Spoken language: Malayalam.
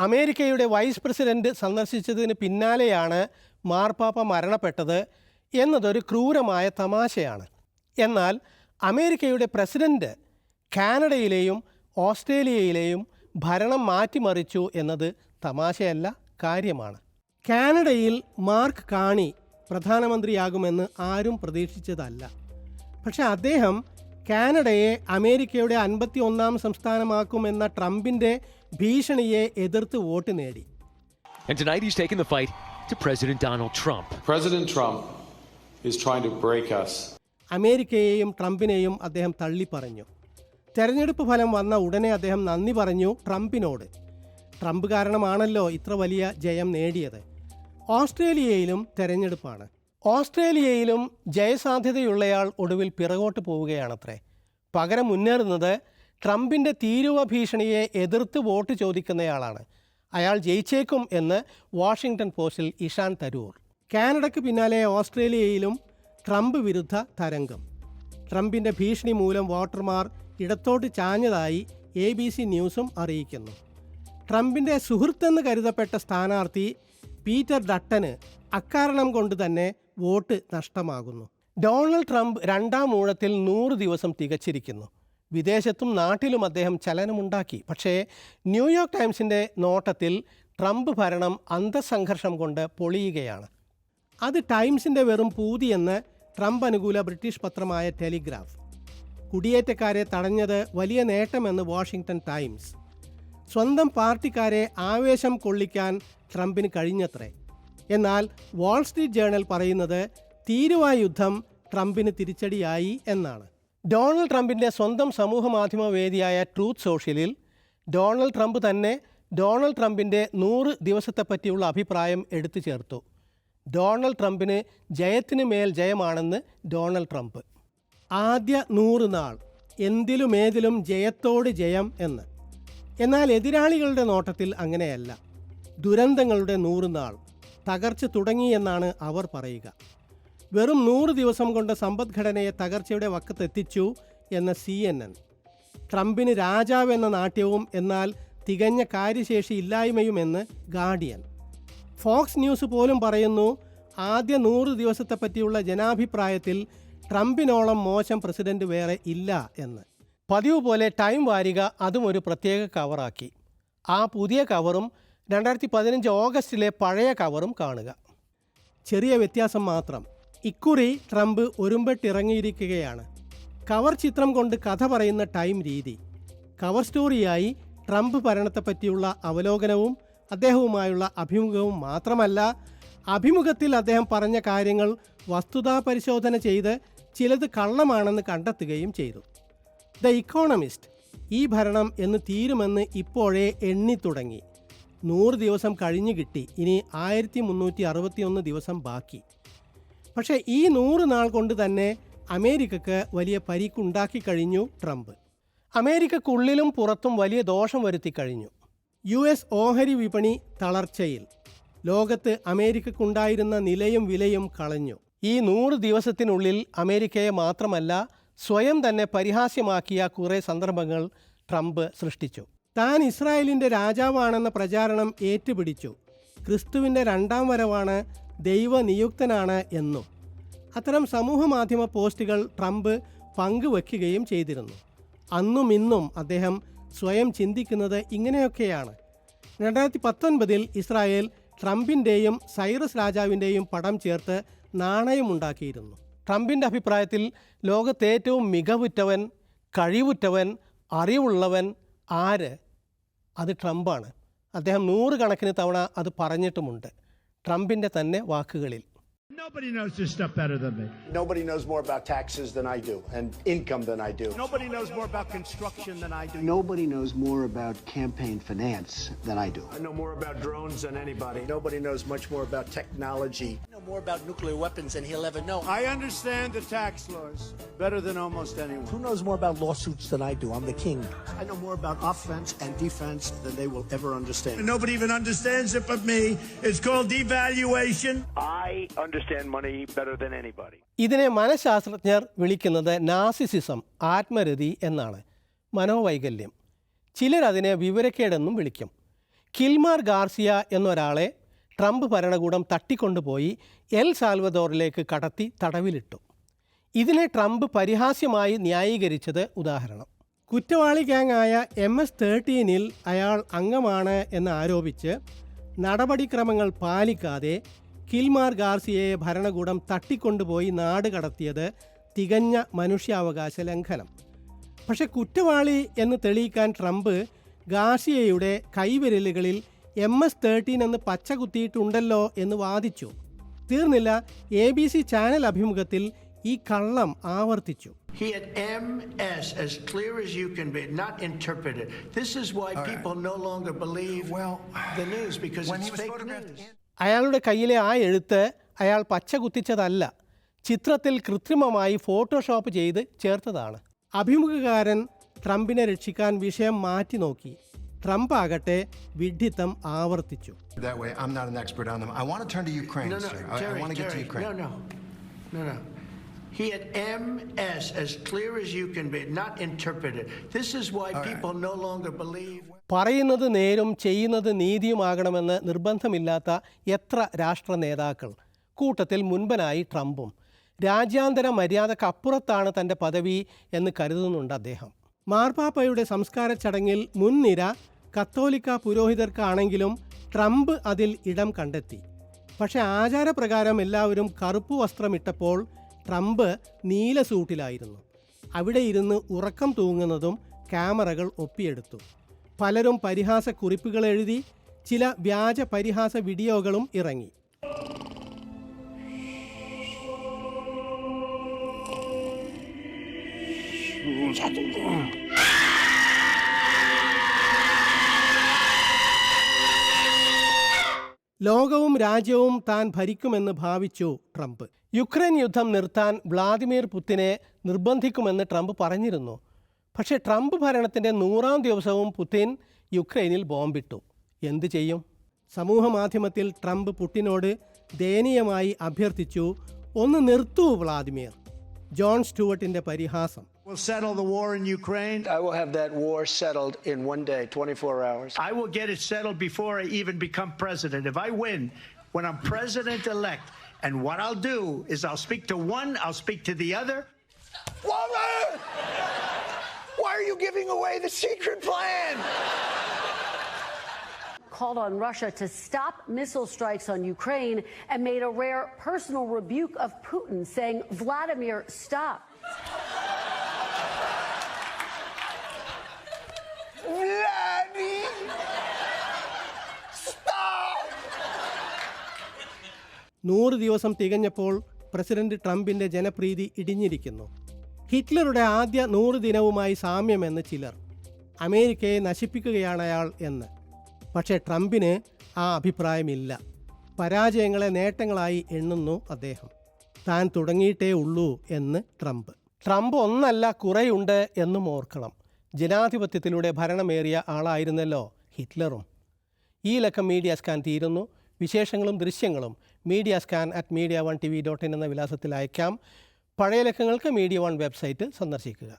അമേരിക്കയുടെ വൈസ് പ്രസിഡന്റ് സന്ദർശിച്ചതിന് പിന്നാലെയാണ് മാർപ്പാപ്പ മരണപ്പെട്ടത് എന്നതൊരു ക്രൂരമായ തമാശയാണ്. എന്നാൽ അമേരിക്കയുടെ പ്രസിഡന്റ് കാനഡയിലെയും ഓസ്ട്രേലിയയിലെയും ഭരണം മാറ്റിമറിച്ചു എന്നത് തമാശയല്ല കാര്യമാണ്. കാനഡയിൽ മാർക്ക് കാണി പ്രധാനമന്ത്രിയാകുമെന്ന് ആരും പ്രതീക്ഷിച്ചതല്ല. പക്ഷേ അദ്ദേഹം കാനഡയെ അമേരിക്കയുടെ അൻപത്തി ഒന്നാം സംസ്ഥാനമാക്കുമെന്ന ട്രംപിന്റെ ഭീഷണിയെ എതിർത്ത് വോട്ട് നേടി. And tonight he's taking the fight to President Donald Trump. President Trump is trying to break us. അമേരിക്കയെയും ട്രംപിനെയും അദ്ദേഹം തള്ളിപ്പറഞ്ഞു. തെരഞ്ഞെടുപ്പ് ഫലം വന്ന ഉടനെ അദ്ദേഹം നന്ദി പറഞ്ഞു ട്രംപിനോട്. ട്രംപ് കാരണമാണല്ലോ ഇത്ര വലിയ ജയം നേടിയത്. ഓസ്ട്രേലിയയിലും തെരഞ്ഞെടുപ്പാണ്. ഓസ്ട്രേലിയയിലും ജയസാധ്യതയുള്ളയാൾ ഒടുവിൽ പിറകോട്ട് പോവുകയാണത്രേ. പകരം മുന്നേറുന്നത് ട്രംപിന്റെ തീരുവ ഭീഷണിയെ എതിർത്ത് വോട്ട് ചോദിക്കുന്നയാളാണ്. അയാൾ ജയിച്ചേക്കും എന്ന് വാഷിങ്ടൺ പോസ്റ്റിൽ ഇഷാൻ തരൂർ. കാനഡയ്ക്ക് പിന്നാലെ ഓസ്ട്രേലിയയിലും ട്രംപ് വിരുദ്ധ തരംഗം. ട്രംപിന്റെ ഭീഷണി മൂലം വോട്ടർമാർ ഇടത്തോട്ട് ചാഞ്ഞതായി എ ബി സി ന്യൂസും അറിയിക്കുന്നു. ട്രംപിന്റെ സുഹൃത്തെന്ന് കരുതപ്പെട്ട സ്ഥാനാർത്ഥി പീറ്റർ ഡട്ടന് അക്കാരണം കൊണ്ട് തന്നെ വോട്ട് നഷ്ടമാകുന്നു. ഡൊണാൾഡ് ട്രംപ് രണ്ടാം ഊഴത്തിൽ നൂറ് ദിവസം തികച്ചിരിക്കുന്നു. വിദേശത്തും നാട്ടിലും അദ്ദേഹം ചലനമുണ്ടാക്കി. പക്ഷേ ന്യൂയോർക്ക് ടൈംസിന്റെ നോട്ടത്തിൽ ട്രംപ് ഭരണം അന്തസംഘർഷം കൊണ്ട് പൊളിയുകയാണ്. അത് ടൈംസിന്റെ വെറും പൂതിയെന്ന് ട്രംപ് അനുകൂല ബ്രിട്ടീഷ് പത്രമായ ടെലിഗ്രാഫ്. കുടിയേറ്റക്കാരെ തടഞ്ഞത് വലിയ നേട്ടമെന്ന് വാഷിംഗ്ടൺ ടൈംസ്. സ്വന്തം പാർട്ടിക്കാരെ ആവേശം കൊള്ളിക്കാൻ ട്രംപിന് കഴിഞ്ഞത്രേ. എന്നാൽ വാൾസ്ട്രീറ്റ് ജേണൽ പറയുന്നത് തീരുവ യുദ്ധം ട്രംപിന് തിരിച്ചടിയായി എന്നാണ്. ഡൊണാൾഡ് ട്രംപിന്റെ സ്വന്തം സമൂഹ മാധ്യമ വേദിയായ ട്രൂത്ത് സോഷ്യലിൽ ഡൊണാൾഡ് ട്രംപ് തന്നെ ഡൊണാൾഡ് ട്രംപിന്റെ നൂറ് ദിവസത്തെപ്പറ്റിയുള്ള അഭിപ്രായം എടുത്തു ചേർത്തു. ഡൊണാൾഡ് ട്രംപിന് ജയത്തിന് മേൽ ജയമാണെന്ന് ഡൊണാൾഡ് ട്രംപ്. ആദ്യ നൂറ് നാൾ എന്തിലുമേതിലും ജയത്തോട് ജയം എന്ന്. എന്നാൽ എതിരാളികളുടെ നോട്ടത്തിൽ അങ്ങനെയല്ല. ദുരന്തങ്ങളുടെ നൂറ് നാൾ തകർച്ച തുടങ്ങിയെന്നാണ് അവർ പറയുക. വെറും നൂറ് ദിവസം കൊണ്ട് സമ്പദ്ഘടനയെ തകർച്ചയുടെ വക്കത്തെത്തിച്ചു എന്ന സി എൻ എൻ. ട്രംപിന് രാജാവ് എന്ന നാട്യവും എന്നാൽ തികഞ്ഞ കാര്യശേഷി ഇല്ലായ്മയുമെന്ന് ഗാർഡിയൻ. ഫോക്സ് ന്യൂസ് പോലും പറയുന്നു ആദ്യ നൂറ് ദിവസത്തെ പറ്റിയുള്ള ജനാഭിപ്രായത്തിൽ ട്രംപിനോളം മോശം പ്രസിഡന്റ് വേറെ ഇല്ല എന്ന്. പതിവ് പോലെ ടൈം വാരിക അതും ഒരു പ്രത്യേക കവറാക്കി. ആ പുതിയ കവറും രണ്ടായിരത്തി പതിനഞ്ച് ഓഗസ്റ്റിലെ പഴയ കവറും കാണുക. ചെറിയ വ്യത്യാസം മാത്രം. ഇക്കുറി ട്രംപ് ഒരുമ്പെട്ടിറങ്ങിയിരിക്കുകയാണ്. കവർ ചിത്രം കൊണ്ട് കഥ പറയുന്ന ടൈം രീതി. കവർ സ്റ്റോറിയായി ട്രംപ് ഭരണത്തെപ്പറ്റിയുള്ള അവലോകനവും അദ്ദേഹവുമായുള്ള അഭിമുഖവും മാത്രമല്ല അഭിമുഖത്തിൽ അദ്ദേഹം പറഞ്ഞ കാര്യങ്ങൾ വസ്തുതാ പരിശോധന ചെയ്ത് ചിലത് കള്ളമാണെന്ന് കണ്ടെത്തുകയും ചെയ്തു. ദ ഇക്കോണമിസ്റ്റ് ഈ ഭരണം എന്ന് തീരുമെന്ന് ഇപ്പോഴേ എണ്ണി തുടങ്ങി. നൂറ് ദിവസം കഴിഞ്ഞു കിട്ടി. ഇനി ആയിരത്തി മുന്നൂറ്റി അറുപത്തിയൊന്ന് ദിവസം ബാക്കി. പക്ഷേ ഈ നൂറ് നാൾ കൊണ്ട് തന്നെ അമേരിക്കക്ക് വലിയ പരിക്കുണ്ടാക്കി കഴിഞ്ഞു ട്രംപ്. അമേരിക്കക്കുള്ളിലും പുറത്തും വലിയ ദോഷം വരുത്തി കഴിഞ്ഞു. യു എസ് ഓഹരി വിപണി തളർച്ചയിൽ. ലോകത്ത് അമേരിക്കക്കുണ്ടായിരുന്ന നിലയും വിലയും കളഞ്ഞു. ഈ നൂറ് ദിവസത്തിനുള്ളിൽ അമേരിക്കയെ മാത്രമല്ല സ്വയം തന്നെ പരിഹാസ്യമാക്കിയ കുറേ സന്ദർഭങ്ങൾ ട്രംപ് സൃഷ്ടിച്ചു. താൻ ഇസ്രായേലിന്റെ രാജാവാണെന്ന പ്രചാരണം ഏറ്റുപിടിച്ചു. ക്രിസ്തുവിന്റെ രണ്ടാം വരവാണ് ദൈവനിയുക്തനാണ് എന്നും. അത്തരം സമൂഹ മാധ്യമ പോസ്റ്റുകൾ ട്രംപ് പങ്കുവെക്കുകയും ചെയ്തിരുന്നു. അന്നും ഇന്നും അദ്ദേഹം സ്വയം ചിന്തിക്കുന്നത് ഇങ്ങനെയൊക്കെയാണ്. രണ്ടായിരത്തി പത്തൊൻപതിൽ ഇസ്രായേൽ ട്രംപിന്റെയും സൈറസ് രാജാവിന്റെയും പടം ചേർത്ത് നാണയമുണ്ടാക്കിയിരുന്നു. ട്രംപിന്റെ അഭിപ്രായത്തിൽ ലോകത്തേറ്റവും മികവുറ്റവൻ കഴിവുറ്റവൻ അറിവുള്ളവൻ ആര് അത് ട്രംപാണ് അദ്ദേഹം നൂറുകണക്കിന് തവണ അത് പറഞ്ഞിട്ടുമുണ്ട് ട്രംപിന്റെ തന്നെ വാക്കുകളിൽ Nobody knows this stuff better than me. Nobody knows more about taxes than I do and income than I do. Nobody knows more about construction than I do. Nobody knows more about campaign finance than I do. I know more about drones than anybody. Nobody knows much more about technology. Know more about nuclear weapons than he'll ever know. I understand the tax laws better than almost anyone. Who knows more about lawsuits than I do? I'm the king. I know more about offense and defense than they will ever understand. And Nobody even understands it but me. It's called devaluation. I understand money better than anybody. ഇതിനെ മനഃശാസ്ത്രജ്ഞർ വിളിക്കുന്നത് നാസിസിസം ആത്മരതി എന്നാണ് മനോവൈകല്യം ചിലരതിനെ വിവരക്കേടെന്നും വിളിക്കും കിൽമാർ ഗാർസിയ എന്നൊരാളെ ട്രംപ് ഭരണകൂടം തട്ടിക്കൊണ്ടുപോയി എൽ സാൽവദോറിലേക്ക് കടത്തി തടവിലിട്ടു. ഇതിനെ ട്രംപ് പരിഹാസ്യമായി ന്യായീകരിച്ചത് ഉദാഹരണം. കുറ്റവാളി ഗ്യാങ്ങായ എം എസ് തേർട്ടീനിൽ അയാൾ അംഗമാണ് എന്ന് ആരോപിച്ച് നടപടിക്രമങ്ങൾ പാലിക്കാതെ കിൽമാർ ഗാർസിയയെ ഭരണകൂടം തട്ടിക്കൊണ്ടുപോയി നാട് കടത്തിയത് തികഞ്ഞ മനുഷ്യാവകാശ ലംഘനം. പക്ഷെ കുറ്റവാളി എന്ന് തെളിയിക്കാൻ ട്രംപ് ഗാർസിയയുടെ കൈവിരലുകളിൽ എം എസ് തേർട്ടീൻ എന്ന് പച്ച കുത്തിയിട്ടുണ്ടല്ലോ എന്ന് വാദിച്ചു. തീർന്നില്ല എ ബി സി ചാനൽ അഭിമുഖത്തിൽ ഈ കള്ളം ആവർത്തിച്ചു. He had MS as clear as you can be, not interpreted. This is why people no longer believe Well, the news because when it's he was fake photographed news. അയാളുടെ കയ്യിലെ ആ എഴുത്ത് അയാൾ പച്ച കുത്തിച്ചതല്ല ചിത്രത്തിൽ കൃത്രിമമായി ഫോട്ടോഷോപ്പ് ചെയ്ത് ചേർത്തതാണ്. അഭിമുഖകാരൻ ട്രംപിനെ രക്ഷിക്കാൻ വിഷയം മാറ്റി നോക്കി. ട്രംപ് ആകട്ടെ വിഡ്ഢിത്തം ആവർത്തിച്ചു That way, I'm not an expert on them. I want to turn to Ukraine, No, no. I, I want to get to Ukraine. no, no, no, no. He had MS as clear as you can be, not interpreted. This is why people no longer believe. പറയുന്നത് നേരും ചെയ്യുന്നത് നീതിയുമാകണമെന്ന് നിർബന്ധമില്ലാത്ത എത്ര രാഷ്ട്ര നേതാക്കൾ കൂട്ടത്തിൽ മുൻപനായി ട്രംപും രാജ്യാന്തര മര്യാദക്കപ്പുറത്താണ് തന്റെ പദവി എന്ന് കരുതുന്നുണ്ട് അദ്ദേഹം മാർപ്പാപ്പയുടെ സംസ്കാര ചടങ്ങിൽ മുൻനിര കത്തോലിക്ക പുരോഹിതർക്കാണെങ്കിലും ട്രംപ് അതിൽ ഇടം കണ്ടെത്തി. പക്ഷേ ആചാരപ്രകാരം എല്ലാവരും കറുപ്പ് വസ്ത്രമിട്ടപ്പോൾ ട്രംപ് നീല സൂട്ടിലായിരുന്നു. അവിടെ ഇരുന്ന് ഉറക്കം തൂങ്ങുന്നതും ക്യാമറകൾ ഒപ്പിയെടുത്തു. പലരും പരിഹാസ കുറിപ്പുകൾ എഴുതി ചില വ്യാജ പരിഹാസ വീഡിയോകളും ഇറങ്ങി. ലോകവും രാജ്യവും താൻ ഭരിക്കുമെന്ന് ഭാവിച്ചു ട്രംപ്. യുക്രൈൻ യുദ്ധം നിർത്താൻ വ്ളാദിമിർ പുത്തിനെ നിർബന്ധിക്കുമെന്ന് ട്രംപ് പറഞ്ഞിരുന്നു. പക്ഷേ ട്രംപ് ഭരണത്തിന്റെ നൂറാം ദിവസവും പുത്തിൻ യുക്രൈനിൽ ബോംബിട്ടു. എന്തു ചെയ്യും? സമൂഹ മാധ്യമത്തിൽ ട്രംപ് പുട്ടിനോട് ദയനീയമായി അഭ്യർത്ഥിച്ചു ഒന്ന് നിർത്തൂ വ്ളാദിമിർ. ജോൺ സ്റ്റുവർട്ടിന്റെ പരിഹാസം. We'll settle the war in Ukraine. I will have that war settled in one day, 24 hours. I will get it settled before I even become president. If I win, when I'm president elect, and what I'll do is I'll speak to one, I'll speak to the other. Woman! Why are you giving away the secret plan? called on Russia to stop missile strikes on Ukraine and made a rare personal rebuke of Putin, saying, Vladimir, stop. നൂറ് ദിവസം തികഞ്ഞപ്പോൾ പ്രസിഡന്റ് ട്രംപിന്റെ ജനപ്രീതി ഇടിഞ്ഞിരിക്കുന്നു. ഹിറ്റ്ലറുടെ ആദ്യ നൂറ് ദിനവുമായി സാമ്യമെന്ന് ചിലർ. അമേരിക്കയെ നശിപ്പിക്കുകയാണ് അയാൾ എന്ന്. പക്ഷേ ട്രംപിന് ആ അഭിപ്രായമില്ല. പരാജയങ്ങളെ നേട്ടങ്ങളായി എണ്ണുന്നു അദ്ദേഹം. താൻ തുടങ്ങിയിട്ടേ ഉള്ളൂ എന്ന് ട്രംപ്. ട്രംപ് ഒന്നല്ല കുറേയുണ്ട് എന്നും ഓർക്കണം. ജനാധിപത്യത്തിലൂടെ ഭരണമേറിയ ആളായിരുന്നല്ലോ ഹിറ്റ്ലറും. ഈ ലക്കം മീഡിയ സ്കാൻ തീരുന്നു. വിശേഷങ്ങളും ദൃശ്യങ്ങളും media scan at media one T V dot in എന്ന വിലാസത്തിൽ അയക്കാം. പഴയ ലക്കങ്ങൾക്ക് മീഡിയ വൺ വെബ്സൈറ്റ് സന്ദർശിക്കുക.